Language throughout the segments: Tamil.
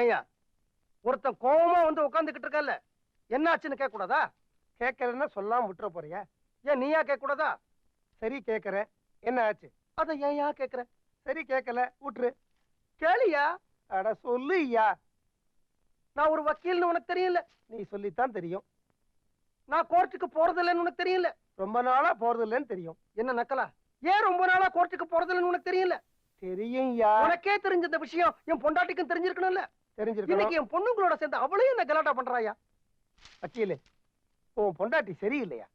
ஏயா ஒருத்தன் கோவமா வந்து உட்காந்துக்கிட்டு இருக்கல்ல என்ன ஆச்சுன்னு கேட்க கூடாதா கேட்கறேன்னா சொல்லாம விட்டுற போறியா? ஏன் நீயா கேட்க கூடாதா சரி கேட்கறேன். என்ன ஆச்சு? அத ஏன்யா கேட்கற? சரி கேட்கல. விட்டுரு. கேளியா? அட சொல்லு ஐயா நான் ஒரு வக்கீல்னு உனக்கு தெரியல நீ சொல்லித்தான் தெரியும். நான் கோர்ட்டுக்கு போறதில்லைன்னு உனக்கு தெரியல ரொம்ப நாளா போறதில்லைன்னு தெரியும். என்ன நக்கலா? ஏன் ரொம்ப நாளா கோர்ட்டுக்கு போறதில்லைன்னு உனக்கு தெரியல தெரியும் உனக்கே தெரிஞ்ச இந்த விஷயம் என் பொண்டாட்டிக்கும் தெரிஞ்சிருக்கணும்ல. தெரிஞ்சிருக்கணும். இன்னைக்கு என் பொண்ணுங்களோட சேர்ந்து அவளையும் என்ன கலாட்டா பண்றாயா? வக்கீலு உன் பொண்டாட்டி சரியில்லையா?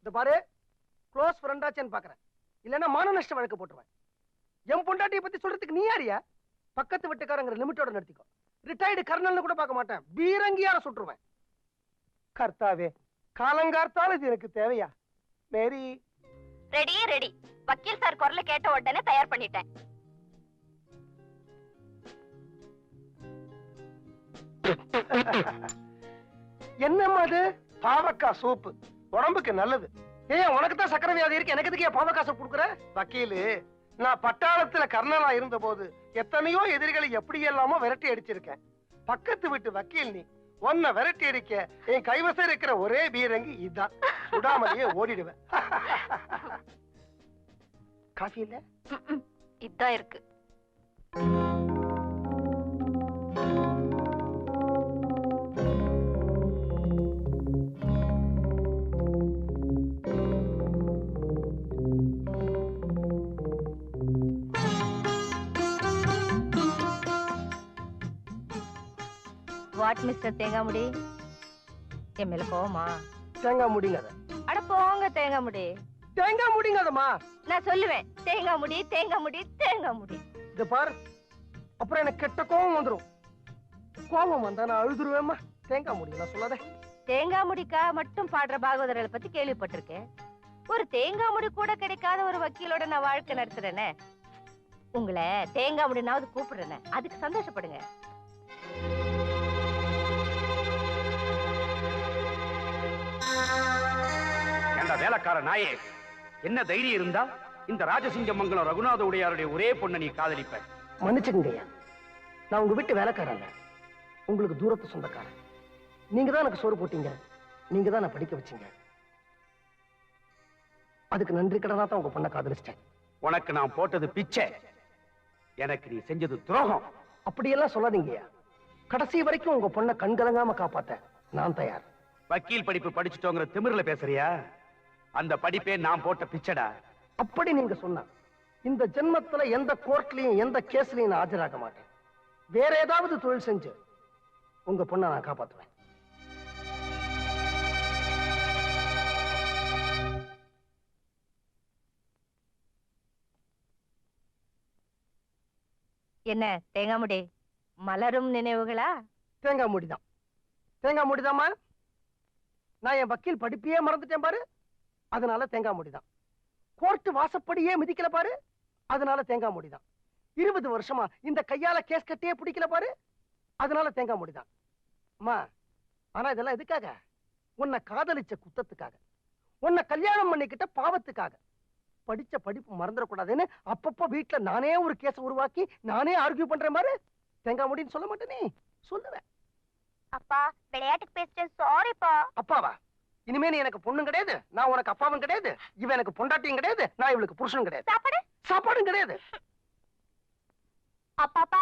இந்த பாரு க்ளோஸ் ஃப்ரெண்டாச்சேன்னு பாக்குறேன். இல்லைன்னா மான நஷ்ட வழக்கு போட்டுருவேன். என் பொண்டாட்டியை பத்தி சொல்றதுக்கு நீ யாரியா பக்கத்து வீட்டுக்காரங்கிற லிமிட்டோட நடத்திக்கோ ரிட்டையர்டு கர்னல்னு கூட பார்க்க மாட்டேன். பீரங்கியார சுட்டுருவேன். கர்த்தாவே காலங்கார்த்தால இது எனக்கு தேவையா? மேரி. ரெடி ரெடி வக்கீல் சார் குரலை கேட்ட உடனே தயார் பண்ணிட்டேன். என்னம்மா அது? பாவக்காய் சூப்பு. உடம்புக்கு நல்லது. ஏன் உனக்கு தான் சக்கரை வியாதி இருக்கு. எனக்கு எதுக்கு பாவக்காசை கொடுக்குற? வக்கீலு நான் பட்டாளத்துல கர்னலா இருந்த போது எத்தனையோ எதிரிகளை எப்படி எல்லாமோ விரட்டி அடிச்சிருக்கேன். பக்கத்து வீட்டு வக்கீல் நீ உன்னை விரட்டி அடிக்க என் கைவசம் இருக்கிற ஒரே பீரங்கி இதுதான் சுடாமலேயே ஓடிடுவேன். காஃபி இல்ல. இதான் இருக்கு. What mister தேங்காமுடி? என் மேல போமா தேங்காய் முடிங்காத அட போங்க தேங்காமுடி. தேங்காய் முடிங்காதம்மா நான் சொல்லுவேன். தேங்காய் முடி தேங்காய் முடி தேங்காய் முடி இது பார் அப்புறம் எனக்கு கெட்ட கோபம் வந்துரும். கோபம் வந்தா நான் அழுதுருவேம்மா. தேங்காய் முடியும் நான் சொல்லாத. தேங்காய் முடிக்கா மட்டும் பாடுற பாகவதர்களை பத்தி கேள்விப்பட்டிருக்கேன். ஒரு தேங்காய் முடி கூட கிடைக்காத ஒரு வக்கீலோட நான் வாழ்க்கை நடத்துறேனே. உங்களை தேங்காய் முடினாவது கூப்பிடுறேனே. அதுக்கு சந்தோஷப்படுங்க. ஏண்டா வேலைக்கார நாயே என்ன தைரியம் இருந்தா இந்த ராஜசிங்கமங்கலம் ரகுநாத உடையாருடைய ஒரே பொண்ணை நீ காதலிப்ப. மன்னிச்சுக்கங்கய்யா நான் உங்க வீட்டு வேலைக்காரன் உங்களுக்கு தூரத்து சொந்தக்காரன். நீங்க தான் எனக்கு சோறு போட்டீங்க. நீங்க தான் நான் படிக்க வச்சீங்க. அதுக்கு நன்றி கடனா தான் உங்க பொண்ணை காதலிச்சிட்டேன். உனக்கு நான் போட்டது பிச்சை. எனக்கு நீ செஞ்சது துரோகம். அப்படியெல்லாம் சொல்லாதீங்கய்யா. கடைசி வரைக்கும் உங்க பொண்ணை கண்கலங்காம காப்பாத்த நான் தயார். வக்கீல் படிப்பு படிச்சுட்டோங்கிற திமிர்ல பேசுறியா? அந்த படிப்பே நான் போட்ட பிச்சைடா. அப்படி நீங்க சொன்னா இந்த ஜென்மத்துல எந்த கோர்ட்லயும் எந்த கேஸ்லயும் நான் ஆஜராக மாட்டேன். வேற ஏதாவது தொழில் செஞ்சு உங்க பொண்ணை நான் காப்பாத்துவேன். என்ன தேங்காய் முடி? மலரும் நினைவுகளா? தேங்காய் மூடிதான். தேங்காய் மூடிதாம்மா? நான் என் வக்கீல் படிப்பையே மறந்துட்டேன் பாரு. அதனால தேங்காய் மூடிதான். கோர்ட்டு வாசப்படியே மிதிக்கல பாரு. அதனால தேங்காய் முடிதான். இருபது வருஷமா இந்த கையால கேஸ் கட்டியே பிடிக்கல பாரு. அதனால தேங்காய் மூடிதான். அம்மா ஆனா இதெல்லாம் எதுக்காக? உன்னை காதலிச்ச குத்தத்துக்காக. உன்னை கல்யாணம் பண்ணிக்கிட்ட பாவத்துக்காக. படிச்ச படிப்பு மறந்துடக்கூடாதுன்னு அப்பப்போ வீட்டுல நானே ஒரு கேஸை உருவாக்கி நானே ஆர்கியூ பண்றேன் பாரு. தேங்காய் மூடின்னு சொல்ல மாட்டேனே? சொல்லுவேன். அப்பா விளையாட்டுக்கு பேசிட்டேன். சாரிப்பா அப்பாவா? இனிமே நீ எனக்கு பொண்ணும் கிடையாது. நான் உனக்கு அப்பாவும் கிடையாது. இவன் எனக்கு பொண்டாட்டியும் கிடையாது. நான் இவளுக்கு புருஷனும் கிடையாது. சாப்பாடு? சாப்பாடும் கிடையாது. அப்பாப்பா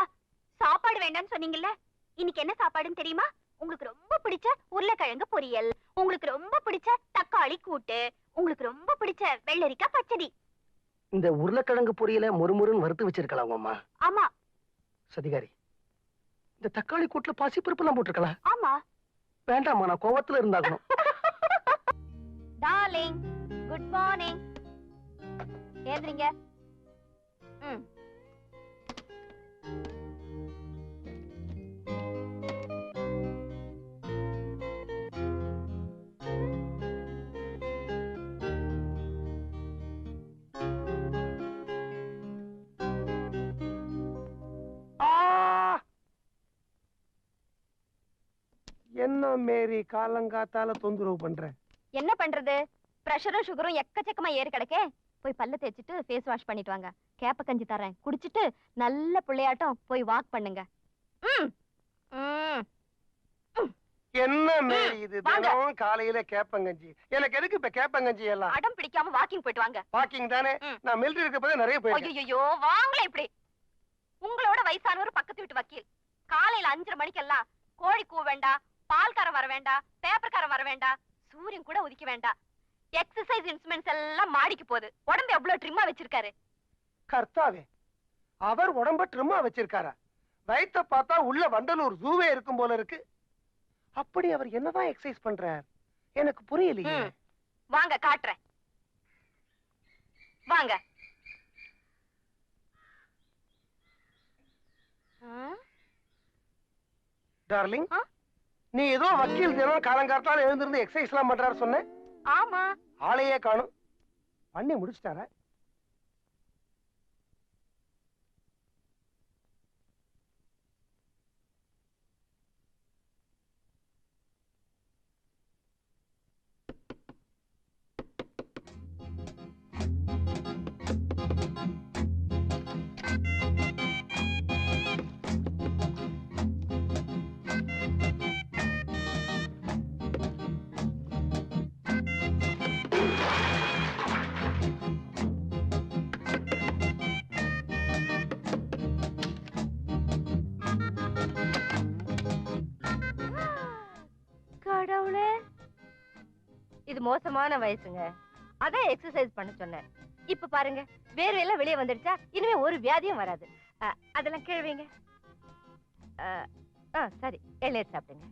சாப்பாடு வேண்டாம்னு சொன்னீங்கல்ல? இன்னைக்கு என்ன சாப்பாடுன்னு தெரியுமா? உங்களுக்கு ரொம்ப பிடிச்ச உருளைக்கிழங்கு பொரியல். உங்களுக்கு ரொம்ப பிடிச்ச தக்காளி கூட்டு. உங்களுக்கு ரொம்ப பிடிச்ச வெள்ளரிக்காய் பச்சடி. இந்த உருளைக்கிழங்கு பொரியல முறுமுறுன்னு வறுத்து வச்சிருக்கலாம் அம்மா? ஆமா. சதிகாரி இந்த தக்காளி கூட்டுல பாசி பருப்புலாம் போட்டிருக்கலாம் ஆமா. வேண்டாம்மா நான் கோவத்துல இருந்தாகணும். டார்லிங் குட் மார்னிங் ஏந்திரிங்க ம். மேரி காலங்காத்தால தொந்தரவு பண்ற என்ன பண்றது? பிரஷரும் சுகரும் எக்கச்சக்கமா ஏறி கிடக்கே. போய் பல்ல தேய்ச்சிட்டு ஃபேஸ் வாஷ் பண்ணிட்டு வாங்க. கேப்ப கஞ்சி தரேன் குடிச்சிட்டு நல்ல பிள்ளையாட்டம் போய் வாக் பண்ணுங்க. என்ன மேரி இது. தினம் காலையில கேப்பங்கஞ்சி எனக்கு எதுக்கு இப்ப கேப்பங்கஞ்சி எல்லாம்? அடம் பிடிக்காம வாக்கிங் போயிட்டு வாங்க. வாக்கிங் தானே. நான் மிலிட்டரி இருக்கப்ப நிறைய போயிருக்கேன். ஐயோ வாங்களே இப்படி. உங்களோட வயசானவர் பக்கத்து வீட்டு வக்கீல். காலையில அஞ்சரை மணிக்கெல்லாம் கோழி கூவ வேண்டாம் பால்காரன் வர வேண்டாம் பேப்பர்காரன் வர வேண்டாம் சூரியன் கூட உதிக்க வேண்டாம் எக்ஸசைஸ் இன்ஸ்ட்ருமெண்ட்ஸ் எல்லாம் மாடிக்கு போகுது. உடம்பு எவ்வளவு ட்ரிம்மா வச்சிருக்காரு? கர்த்தாவே அவர் உடம்ப ட்ரிம்மா வச்சிருக்காரா? வயித்த பார்த்தா உள்ள வண்டலூர் ஜூவே இருக்கும் போல இருக்கு. அப்படி அவர் என்னதான் எக்ஸசைஸ் பண்றார்? எனக்கு புரியலையே. வாங்க காட்டுறேன். வாங்க. டார்லிங் ஆ? நீ ஏதோ வக்கீல் தினம் காலங்காத்தால எழுந்திருந்து எக்ஸசைஸ் எல்லாம் பண்றாரு சொன்ன? ஆமா. ஆளையே காணும். பண்ணி முடிச்சிட்டாரா? இது மோசமான வயசுங்க. அதான் எக்ஸசைஸ் பண்ண சொன்னேன். இப்ப பாருங்க வேர்வையெல்லாம் வெளியே வந்துடுச்சா? இனிமே ஒரு வியாதியும் வராது. அதெல்லாம் கேள்விங்க ஆ சரி எல்லையர் சாப்பிடுங்க.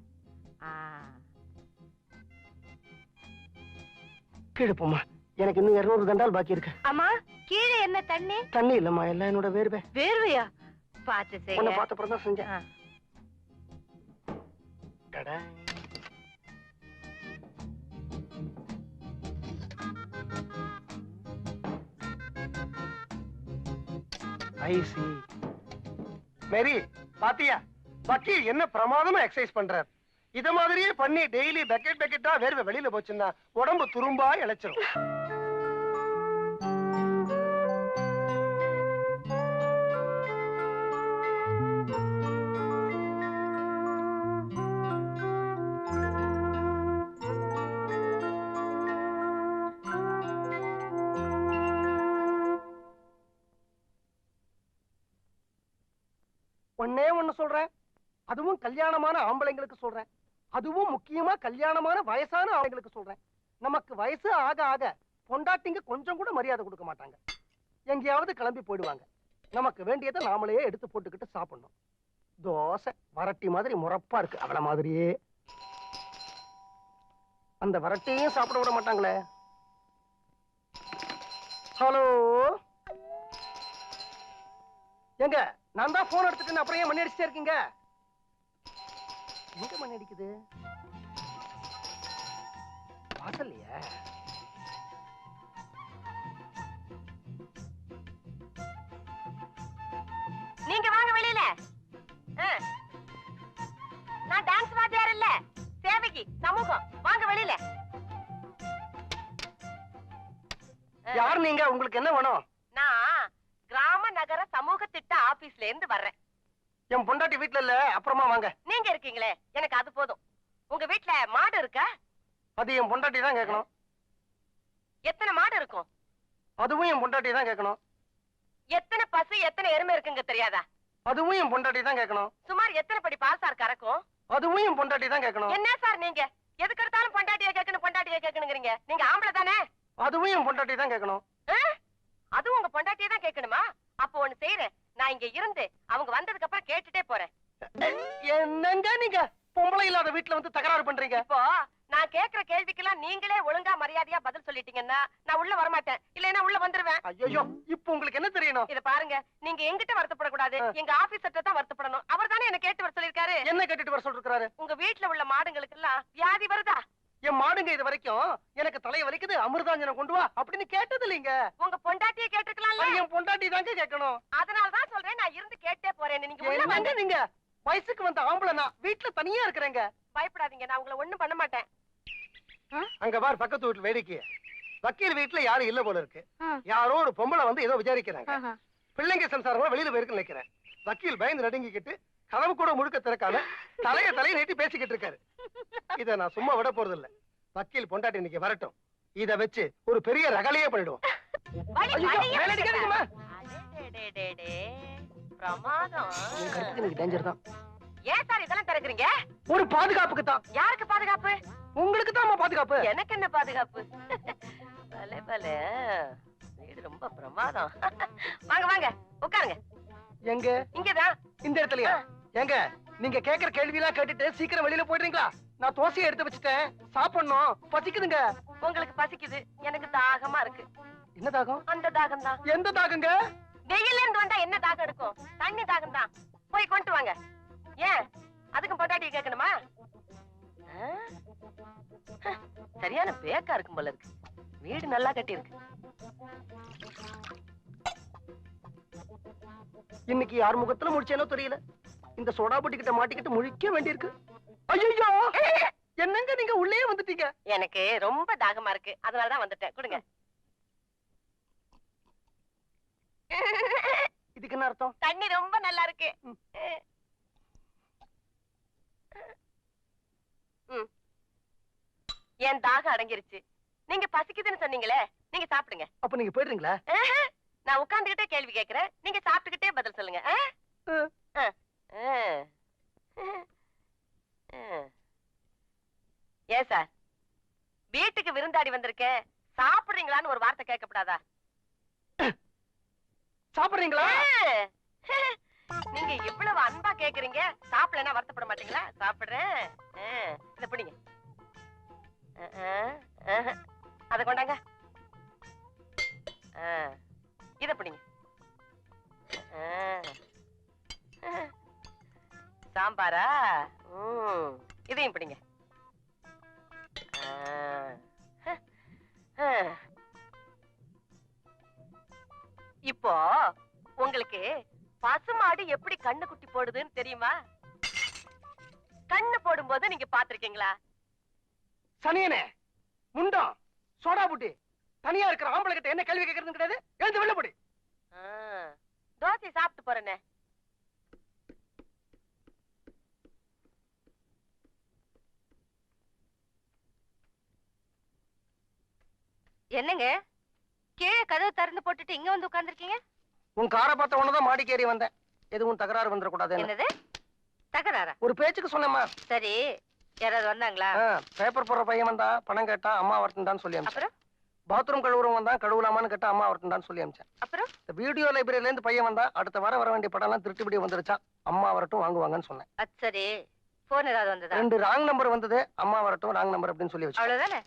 கீழே போமா எனக்கு இன்னும் இருநூறு தண்டால் பாக்கி இருக்கு. அம்மா கீழே என்ன தண்ணி? தண்ணி இல்லம்மா எல்லாம் என்னோட வேர்வை. வேர்வையா? பார்த்து உன்னை செய்யுங்க பார்த்த தான் செஞ்சேன் ஆ. மேரி பாத்தியா? வக்கீல் என்ன பிரமாதமா எக்ஸசைஸ் பண்றார். இத மாதிரியே பண்ணி டெய்லி பக்கெட் பக்கெட்டா வேர்வை வெளியில போச்சுன்னா உடம்பு துரும்பா இழைச்சிரும் கல்யாணமான ஆம்பளைங்களுக்கு சொல்றேன். அதுவும் முக்கியமா கல்யாணமான வயசான ஆம்பளைங்களுக்கு சொல்றேன். நமக்கு வயசு ஆக ஆக பொண்டாட்டிங்க கொஞ்சம் கூட மரியாதை கொடுக்க மாட்டாங்க. எங்கேயாவது கிளம்பி போயிடுவாங்க. நமக்கு வேண்டியதை நாமளே எடுத்து போட்டுக்கிட்டு சாப்பிடணும். தோசை வரட்டி மாதிரி முறப்பா இருக்கு. அவள மாதிரியே. அந்த வரட்டியும் சாப்பிட விட மாட்டாங்களே. ஹலோ? எங்க? நான் தான் போன் எடுத்துட்டு அப்புறம் ஏன் மணி அடிச்சுட்டே இருக்கீங்க? எங்க மணி அடிக்குது? வாசல்லையா? நீங்க வாங்க வெளியில. நான் டான்ஸ் வாத்தியார் இல்ல சேவைக்கு சமூகம். வாங்க வெளியில. யார் நீங்க? உங்களுக்கு என்ன வேணும்? நான் கிராம நகர சமூக திட்ட ஆபீஸ்ல இருந்து வர்றேன். என் பொண்டாட்டி வீட்ல இல்ல அப்புறமா வாங்க. நீங்க இருக்கீங்களே எனக்கு அது போதும். உங்க வீட்ல மாடு இருக்கா? அது என் பொண்டாட்டி தான் கேட்கணும். எத்தனை மாடு இருக்கும்? அதுவும் என் பொண்டாட்டி தான் கேட்கணும். எத்தனை பசு எத்தனை எருமை இருக்குங்க தெரியாதா? அதுவும் என் பொண்டாட்டி தான் கேட்கணும். சுமார் எத்தனை படி பால் சார் கறக்கும்? அதுவும் என் பொண்டாட்டி தான் கேட்கணும். என்ன சார் நீங்க? எதுக்கு எடுத்தாலும் பொண்டாட்டிய கேட்கணும் பொண்டாட்டிய கேட்கணுங்கிறீங்க. நீங்க ஆம்பளை தானே? அதுவும் என் பொண்டாட்டி தான் கேட்கணும்? அதுவும் உங்க பொண்டாட்டிய தான் கேட்கணுமா? அப்போ ஒண்ணு செய்யறேன். நான் இங்க இருந்து அவங்க வந்ததுக்கு அப்புறம் கேட்டுட்டே போறேன். என்னங்க நீங்க? பொம்பளை இல்லாத வீட்டுல வந்து தகராறு பண்றீங்க. இப்போ நான் கேக்குற கேள்விக்கெல்லாம் நீங்களே ஒழுங்கா மரியாதையா பதில் சொல்லிட்டீங்கன்னா நான் உள்ள வரமாட்டேன். இல்லைன்னா உள்ள வந்துருவேன். ஐயோ இப்போ உங்களுக்கு என்ன தெரியணும்? இத பாருங்க நீங்க எங்கிட்ட வருத்தப்படக்கூடாது. எங்க ஆபீசர்ட்ட தான் வருத்தப்படணும். அவர் தானே என்ன கேட்டு வர சொல்லிருக்காரு என்ன கேட்டுட்டு வர சொல்றாரு உங்க வீட்டுல உள்ள மாடுங்களுக்கு எல்லாம் வியாதி வருதா? என் மாடுங்க இது வரைக்கும் எனக்கு தலைய வலிக்குது அமிர்தாஞ்சனம் கொண்டு வா அப்படின்னு கேட்டது இல்லைங்க உங்க பொண்டாட்டிய கேட்டிருக்கலாம்ல. அது என் பொண்டாட்டி தாங்க கேட்கணும். அதனால தான் சொல்றேன் நான் இருந்து கேட்டே போறேன்னு. நீங்க நீங்க? வயசுக்கு வந்த ஆம்பளை நான் வீட்டுல தனியா இருக்கிறேங்க. பயப்படாதீங்க நான் உங்களை ஒண்ணும் பண்ண மாட்டேன். அங்க பார் பக்கத்து வீட்டுல வேடிக்கை வக்கீல் வீட்டுல யாரும் இல்ல போல இருக்கு. யாரோ ஒரு பொம்பளை வந்து ஏதோ விசாரிக்கிறாங்க. பிள்ளைங்க சம்சாரம் வெளியில போயிருக்கு நினைக்கிறேன். வக்கீல் பயந்து நடுங்கிக்கிட்டு கதவு கூட முழுக்க திறக்காம தலைய தலைய நீட்டி பேசிக்கிட்டு இருக்காரு. இத நான் சும்மா விட போறது இல்ல வக்கீல் பொண்டாட்டி இன்னைக்கு வரட்டும். இத வச்சு ஒரு பெரிய ரகலையே பண்ணிடுவோம். பிரமாதம் எனக்கு டேஞ்சர் தான். ஏன் சார் இதெல்லாம் திறக்குறீங்க? ஒரு பாதுகாப்புக்கு தான் யாருக்கு பாதுகாப்பு? உங்களுக்கு தான் பாதுகாப்பு. எனக்கு என்ன பாதுகாப்பு? பலே பலே. வீடு ரொம்ப பிரமாதம். வாங்க வாங்க. உட்காருங்க. எங்க? இங்கதான். இந்த இடத்துலயா? எங்க? நீங்க கேக்குற கேள்வி எல்லாம் கேட்டுட்டு சீக்கிரம் வெளியில போயிடுறீங்களா? நான் தோசையை எடுத்து வச்சுட்டேன். சாப்பிடணும். பசிக்குதுங்க. உங்களுக்கு பசிக்குது. எனக்கு தாகமா இருக்கு. என்ன தாகம்? அந்த தாகம் தான் எந்த தாகங்க? வெயில்ல இருந்து வந்தா என்ன தாகம் இருக்கும் தண்ணி தாகம் தான் போய் கொண்டு வாங்க. ஏன்? அதுக்கும் பொட்டாட்டி கேட்கணுமா? ஹ, சரியான பேக்கா இருக்கும் போல இருக்கு. வீடு நல்லா கட்டி இருக்கு இன்னைக்கு யார் முகத்துல முடிச்சேனோ தெரியல. இந்த சோடா பொட்டி கிட்ட மாட்டிக்கிட்டு முழிக்க வேண்டியிருக்கு. ஐயோ என்னங்க நீங்க உள்ளே வந்துட்டீங்க? எனக்கு ரொம்ப தாகமா இருக்கு. அதனாலதான் வந்துட்டேன். கொடுங்க. இதுக்கு என்ன அர்த்தம்? தண்ணி ரொம்ப நல்லா இருக்கு. என் தாகம் அடங்கிருச்சு. நீங்க பசிக்குதுன்னு சொன்னீங்களே நீங்க சாப்பிடுங்க. அப்ப நீங்க போயிடுறீங்களா? நான் உட்கார்ந்துகிட்டே கேள்வி கேக்குறேன் நீங்க சாப்பிட்டுக்கிட்டே பதில் சொல்லுங்க. ஏன் சார்? வீட்டுக்கு விருந்தாடி வந்திருக்கேன். சாப்பிடுறீங்களான்னு ஒரு வார்த்தை கேட்கப்படாதா? சாப்பிடுறீங்களா? நீங்க இவ்வளவு அன்பா கேக்குறீங்க. சாப்பிடலன்னா வருத்தப்பட மாட்டீங்களா? சாப்பிடுறேன். ஆ, இத பிடிங்க. அத கொண்டாங்க. ஆ, இத பிடிங்க. ஆ. சாம்பாரா? இதையும் பிடிங்க. இப்போ உங்களுக்கு பசுமாடு எப்படி கண்ணு குட்டி போடுதுன்னு தெரியுமா? கண்ணு போடும்போது நீங்க பாத்திருக்கீங்களா சனியனே முண்டம் சோடா புட்டி. தனியா இருக்கிற ஆம்பளை கிட்ட என்ன கேள்வி கேட்கறது கிடையாது? எழுந்து வெளில போடி. தோசை சாப்பிட்டு போறேனே. என்னங்க? கீழே கதவு திறந்து போட்டுட்டு இங்க வந்து உட்கார்ந்திருக்கீங்க? உன் காரை பார்த்த உடனே மாடிக்கு ஏறி வந்தேன். எதுவும் தகராறு வந்துடக்கூடாது என்னது? தகராறா? ஒரு பேச்சுக்கு சொன்னேம்மா. சரி யாராவது வந்தாங்களா? பேப்பர் போடுற பையன் வந்தா பணம் கேட்டா அம்மா வரட்டும்டான்னு சொல்லி அப்புறம்? பாத்ரூம் கழுவுறவன் வந்தா கழுவலாமான்னு கேட்டா அம்மா வரட்டும்டான்னு சொல்லி அமிச்சேன். அப்புறம்? வீடியோ லைப்ரரியில இருந்து பையன் வந்தா அடுத்த வாரம் வர வேண்டிய படம் எல்லாம் திருட்டுப்படி வந்துருச்சா அம்மா வரட்டும் வாங்குவாங்கன்னு சொன்னேன். அது சரி. போன் ஏதாவது வந்ததா? ரெண்டு ராங் நம்பர் வந்தது அம்மா வரட்டும் ராங் நம்பர் அப்படின்னு சொல்லி வச்சு அவ்வளவுதானே?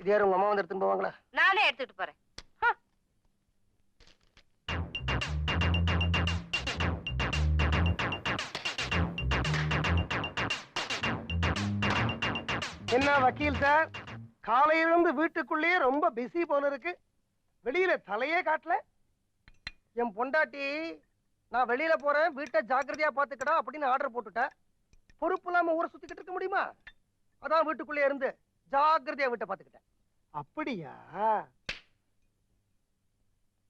இது யாரும் உங்க அம்மா வந்து எடுத்துட்டு போவாங்களா? நானே எடுத்துட்டு போறேன். என்ன வக்கீல் சார்? காலையில இருந்து வீட்டுக்குள்ளேயே ரொம்ப பிஸி போல இருக்கு. வெளியில தலையே காட்டல. என் பொண்டாட்டி நான் வெளியில போறேன் வீட்டை ஜாக்கிரதையா பாத்துக்கடா அப்படின்னு ஆர்டர் போட்டுட்டேன் பொறுப்பு இல்லாம ஊரை சுத்திக்கிட்டு இருக்க முடியுமா? அதான் வீட்டுக்குள்ளே இருந்து. ஜாக்கிரதையா வீட்டை பாத்துக்கிட்டேன் அப்படியா?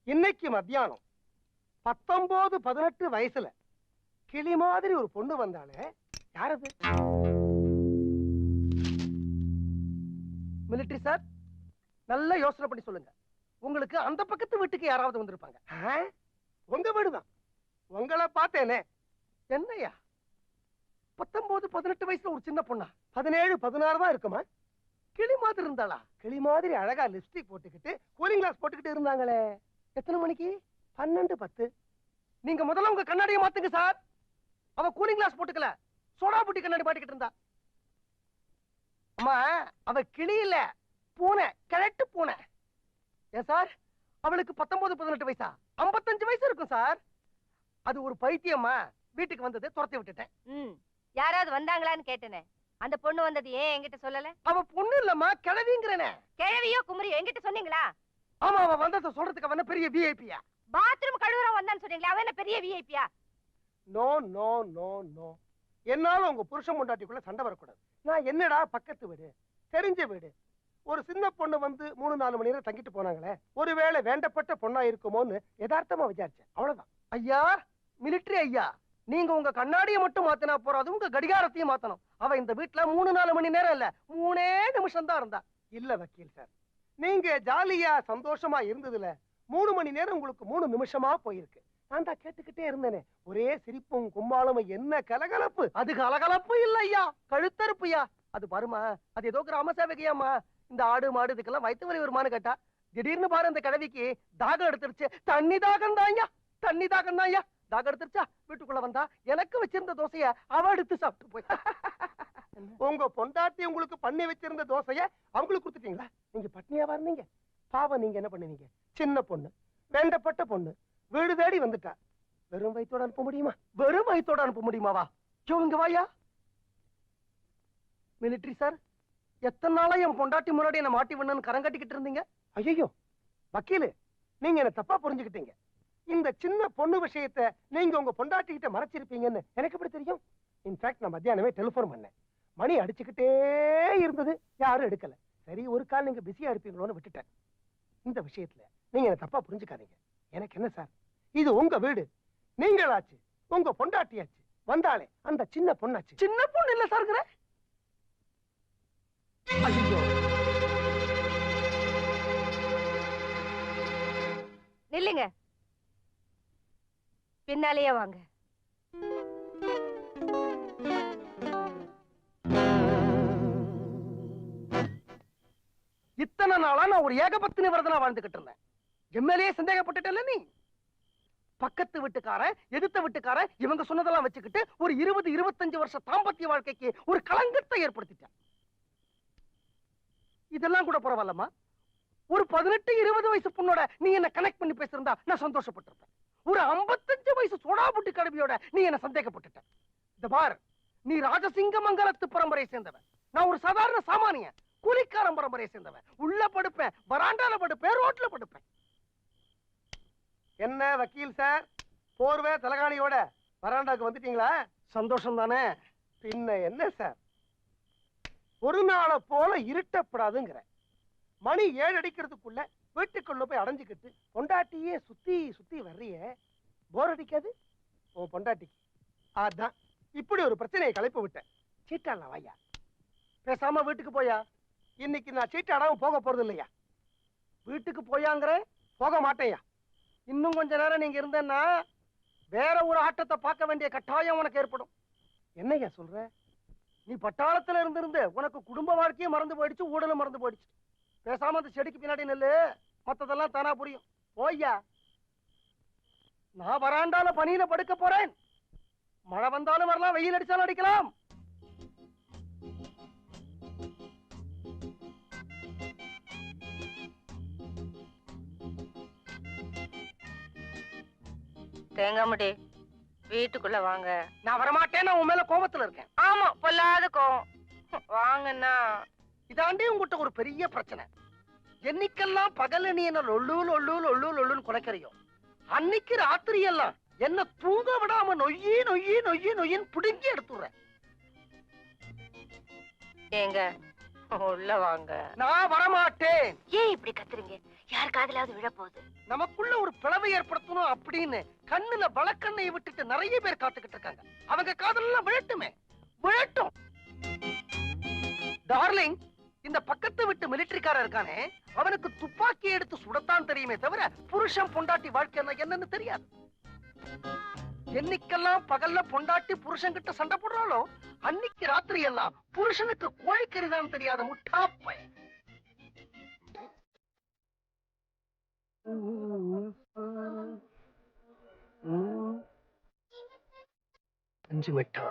இன்னைக்கு மத்தியானம் பத்தொன்பது பதினெட்டு வயசுல கிளி மாதிரி ஒரு பொண்ணு வந்தாலே யாரது? மிலிட்டரி சார் நல்லா யோசனை பண்ணி சொல்லுங்க. உங்களுக்கு அந்த பக்கத்து வீட்டுக்கு யாராவது வந்திருப்பாங்க? உங்க வீடுதான். உங்களை பார்த்தேனே. என்னையா? பத்தொன்பது பதினெட்டு வயசுல ஒரு சின்ன பொண்ணா? பதினேழு பதினாறு தான் இருக்குமா? கிளி மாதிரி இருந்தாளா? கிளி மாதிரி அழகா லிப்ஸ்டிக் போட்டுக்கிட்டு கூலிங் கிளாஸ் போட்டுக்கிட்டு இருந்தாங்களே. எத்தனை மணிக்கு? பன்னெண்டு பத்து. நீங்க முதல்ல உங்க கண்ணாடியை மாத்துங்க சார். அவ கூலிங் கிளாஸ் போட்டுக்கல. சோடா புட்டி கண்ணாடி மாட்டிக்கிட்டு இருந்தா. அம்மா அவ கிளி இல்ல. பூனை கிழட்டு பூனை. ஏன் சார்? அவளுக்கு பத்தொன்பது பதினெட்டு வயசா? ஐம்பத்தஞ்சு வயசு இருக்கும் சார். அது ஒரு பைத்தியம்மா. வீட்டுக்கு வந்தது துரத்தி விட்டுட்டேன். ம். யாராவது வந்தாங்களான்னு கேட்டேனே. அந்த பொண்ணு வந்தது ஏன் என்கிட்ட சொல்லல? அவ பொண்ணு இல்லம்மா கிழவிங்கிறனே. கிழவியோ குமரியோ என்கிட்ட சொன்னீங்களா? ஆமா அவ வந்ததை சொல்றதுக்கு அவன பெரிய விஐபியா பாத்ரூம் கழுவுறோம் வந்தான்னு சொன்னீங்களா அவன் என்ன பெரிய விஐபியா நோ நோ நோ நோ என்னால உங்க புருஷன் பொண்டாட்டிக்குள்ள சண்டை வரக்கூடாது. நான் என்னடா பக்கத்து வீடு தெரிஞ்ச வீடு? ஒரு சின்ன பொண்ணு வந்து மூணு நாலு மணி நேரம் தங்கிட்டு போனாங்களே ஒருவேளை வேண்டப்பட்ட பொண்ணா இருக்குமோன்னு யதார்த்தமா விசாரிச்சேன். அவ்வளவுதான். ஐயா மிலிட்டரி ஐயா நீங்க உங்க கண்ணாடியை மட்டும் மாத்தினா போறாது உங்க கடிகாரத்தையும் மாத்தணும். அவ இந்த வீட்டுல மூணு நாலு மணி நேரம் இல்ல. மூணே நிமிஷம் தான் இருந்தா. இல்ல வக்கீல் சார் நீங்க ஜாலியா சந்தோஷமா இருந்ததுல மூணு மணி நேரம் உங்களுக்கு மூணு நிமிஷமா போயிருக்கு. நான் தான் கேட்டுக்கிட்டே இருந்தேனே. ஒரே சிரிப்பும் கும்பாலும் என்ன கலகலப்பு. அது கலகலப்பு இல்ல ஐயா. கழுத்தறுப்புயா. அது பாருமா அது ஏதோ கிராம சேவகையாமா இந்த ஆடு மாடு இதுக்கெல்லாம் வயிற்று வலி வருமானு கேட்டா திடீர்னு பாரு அந்த கிழவிக்கு தாகம் எடுத்துருச்சு. தண்ணி தாகம் தான் ஐயா. தண்ணி தாகம் தான் ஐயா. தாகம் எடுத்துருச்சா? வீட்டுக்குள்ள வந்தா எனக்கு வச்சிருந்த தோசைய அவ எடுத்து சாப்பிட்டு போய். உங்க பொண்டாட்டி உங்களுக்கு பண்ணி வச்சிருந்த தோசைய அவங்களுக்கு கொடுத்துட்டீங்களா? நீங்க பட்னியாவா இருந்தீங்க பாவம் நீங்க என்ன பண்ணுவீங்க? சின்ன பொண்ணு வேண்டப்பட்ட பொண்ணு வீடு தேடி வந்துட்டா. வெறும் வயிற்றோட அனுப்ப முடியுமா? வெறும் வயிற்றோட அனுப்ப முடியுமாவா? யோ இங்க வாயா. மிலிட்டரி சார் எத்தனை நாளா என் பொண்டாட்டி முன்னாடி என்ன மாட்டி விடணும்னு கரங்கட்டிக்கிட்டு இருந்தீங்க? ஐயோ வக்கீலு நீங்க என்ன தப்பா புரிஞ்சுக்கிட்டீங்க. இந்த சின்ன பொண்ணு விஷயத்த நீங்க உங்க பொண்டாட்டி கிட்ட மறைச்சிருப்பீங்கன்னு எனக்கு எப்படி தெரியும்? இன்ஃபேக்ட் நான் மத்தியானமே டெலிஃபோன் பண்ணேன். மணி அடிச்சுக்கிட்டே இருந்தது. யாரும் எடுக்கல. சரி ஒரு கால் நீங்க பிஸியா இருப்பீங்களோன்னு விட்டுட்டேன். இந்த விஷயத்துல நீங்க என்ன தப்பா புரிஞ்சுக்காதீங்க. எனக்கு என்ன சார்? இது உங்க வீடு. நீங்களாச்சு. உங்க பொண்டாட்டியாச்சு. வந்தாலே அந்த சின்ன பொண்ணாச்சு. சின்ன பொண்ணு இல்ல சாருங்கிற நில்லுங்க. பின்னாலேயே வாங்க. இத்தனை நாளா நான் ஒரு ஏகபத்தினி விரதனா வாழ்ந்துகிட்டு இருந்தேன். எம்எல்ஏ சந்தேகப்பட்டுட்டல நீ? பக்கத்து வீட்டுக்காரன் எதிர்த்த வீட்டுக்காரன் இவங்க சொன்னதெல்லாம் வச்சுக்கிட்டு ஒரு இருபது இருபத்தஞ்சு வருஷ தாம்பத்திய வாழ்க்கைக்கு ஒரு களங்கத்தை ஏற்படுத்திட்டேன். இதெல்லாம் கூட பரவாயில்லம்மா. ஒரு பதினெட்டு இருபது வயசு பொண்ணோட நீ என்ன கனெக்ட் பண்ணி பேசியிருந்தா நான் சந்தோஷப்பட்டிருப்பேன். ஒரு 55 வயசு சோடாபுட்டு கடவியோட நீ என்ன சந்தேகப்பட்டுட்ட. இந்த பார் நீ ராஜசிங்கமங்கலத்து பரம்பரையை சேர்ந்தவன். நான் ஒரு சாதாரண சாமானியன். கூலிக்காரன் பரம்பரையை சேர்ந்தவன். உள்ள படுப்பேன் வராண்டால படுப்பேன் ரோட்ல படுப்பேன். என்ன வக்கீல் சார்? போர்வை தலகாணியோட வராண்டாக்கு வந்துட்டீங்களா? சந்தோஷம் தானே பின்ன என்ன சார்? ஒரு நாளை போல இருட்டப்படாதுங்கிற மணி ஏழு அடிக்கிறதுக்குள்ள வீட்டுக்குள்ள போய் அடைஞ்சுக்கிட்டு பொண்டாட்டியே சுத்தி சுத்தி வர்றிய போர் அடிக்காது? உன் பொண்டாட்டிக்கு அதான். இப்படி ஒரு பிரச்சனையை கலைப்பு விட்டேன். சீட்டாடலாம் வாயா. பேசாம வீட்டுக்கு போயா? இன்னைக்கு நான் சீட்டாடாம போக போறது இல்லையா? வீட்டுக்கு போயாங்கிற போக மாட்டேயா? இன்னும் கொஞ்ச நேரம் நீங்க இருந்தேன்னா வேற ஒரு ஆட்டத்தை பார்க்க வேண்டிய கட்டாயம் உனக்கு ஏற்படும். என்னய்யா சொல்ற? நீ பட்டாளத்துல இருந்திருந்து உனக்கு குடும்ப வாழ்க்கையும் மறந்து போயிடுச்சு ஊடலும் மறந்து போயிடுச்சு. பேசாம அந்த செடிக்கு பின்னாடி நெல்லு மத்ததெல்லாம் தானா புரியும். போய்யா. நான் வராண்டால பனியில படுக்க போறேன். மழை வந்தாலும் வரலாம் வெயில் அடிச்சாலும் அடிக்கலாம். தேங்காமடி வீட்டுக்குள்ள வாங்க. நான் வரமாட்டேன் நான் உன் மேல கோபத்துல இருக்கேன். ஆமா பொல்லாத கோவம். வாங்கண்ணா. இதாண்டி உங்ககிட்ட ஒரு பெரிய பிரச்சனை. என்னைக்கெல்லாம் பகல்ல நீ என்ன லொல்லு லொல்லு லொல்லு லொல்லுன்னு குலைக்கறியோ அன்னைக்கு ராத்திரி எல்லாம் என்ன தூங்க விடாம நொய்யி நொய்யி நொய்யி நொய்யின்னு பிடுங்கி எடுத்துடுறேன். ஏங்க உள்ள வாங்க. நான் வரமாட்டேன். ஏன் இப்படி கத்துறீங்க? யார் காதலாவது விழ நமக்குள்ள ஒரு பிளவை ஏற்படுத்தணும் அப்படின்னு கண்ணுல வழக்கண்ணை விட்டுட்டு நிறைய பேர் காத்துக்கிட்டு இருக்காங்க. அவங்க காதலெல்லாம் விழட்டுமே. விழட்டும். டார்லிங் இந்த பக்கத்து விட்டு மிலிட்டரிக்கார இருக்கானே அவனுக்கு துப்பாக்கி எடுத்து சுடத்தான் தெரியுமே தவிர புருஷன் பொண்டாட்டி வாழ்க்கை என்னன்னு தெரியாது. என்னைக்கெல்லாம் பகல்ல பொண்டாட்டி புருஷன் கிட்ட சண்டை போடுறாளோ அன்னைக்கு ராத்திரி எல்லாம் புருஷனுக்கு கோழிக்கறிதான் தெரியாத முட்டாப்பை அஞ்சு மிட்டா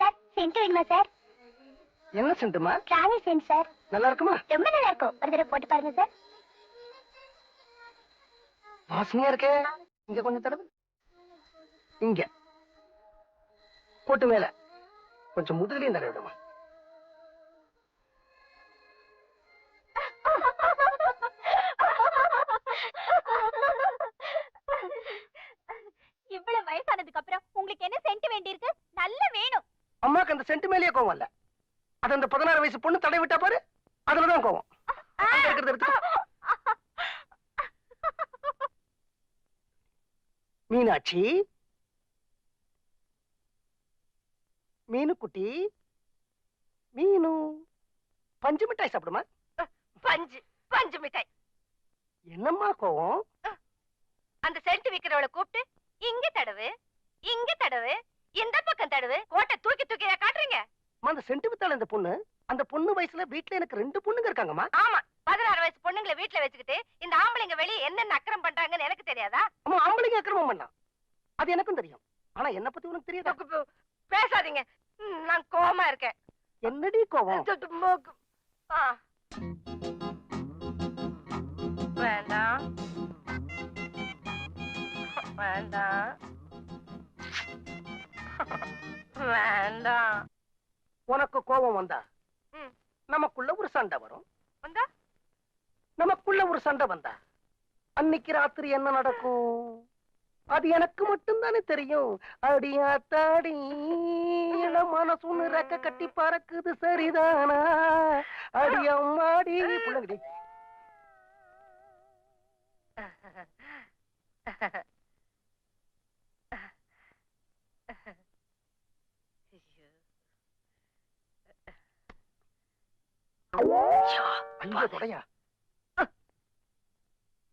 சார் சென்ட் வேணுமா சார்? என்ன சென்ட்டுமா? Travel send sir. நல்லா இருக்குமா ரொம்ப நல்லா இருக்கும் ஒரு தடவை போட்டு பாருங்க சார். வாசனையா இருக்கே. இங்க கொஞ்சம் தடவை. இங்க. போட்டு மேல. கொஞ்சம் முதுகலையும் தடவை விடுமா வயசானதுக்கு அப்புறம் உங்களுக்கு என்ன சென்ட் வேண்டியிருக்கு? நல்ல வேணும். அம்மாக்கு அந்த சென்ட் மேலேயே கோவம் இல்ல. அது அந்த பதினாறு வயசு பொண்ணு தடை விட்டா பாரு அதுலதான் கோவம். மீனாட்சி. மீனு குட்டி மீனு. பஞ்சு மிட்டாய் சாப்பிடுமா? பஞ்சு பஞ்சு மிட்டாய். என்னம்மா கோவம்? அந்த சென்ட் விக்கிறவளை கூப்பிட்டு இங்க தடவு. இங்க தடவு இந்த பக்கம் தடவு கோட்டை தூக்கி தூக்கி காட்டுறீங்க? அந்த சென்ட் வித்தாள் இந்த பொண்ணு அந்த பொண்ணு வயசுல வீட்டுல எனக்கு ரெண்டு பொண்ணுங்க இருக்காங்கம்மா. ஆமா பதினாறு வயசு பொண்ணுங்களை வீட்டுல வச்சுக்கிட்டு இந்த ஆம்பளைங்க வெளியே என்னென்ன அக்கறம் பண்றாங்கன்னு எனக்கு தெரியாதா? அம்மா ஆம்பளைங்க அக்கிரமம் பண்ணா. அது எனக்கும் தெரியும். ஆனா என்ன பத்தி உனக்கு தெரியாதா? பேசாதீங்க. நான் கோவமா இருக்கேன். என்னடி கோவம். வேண்டாம். வேண்டாம். வேண்டாம் உனக்கு கோபம் வந்தா. நமக்குள்ள ஒரு சண்டை வரும். வந்தா? நமக்குள்ள ஒரு சண்டை வந்தா? அன்னைக்கு ராத்திரி என்ன நடக்கும்? அது எனக்கு மட்டும்தானே தெரியும். அடியாத்தாடி மனசுன்னு ரெக்க கட்டி பறக்குது சரிதானா? அடியம்மாடி புள்ளங்கடி. ஐயோ தொடையா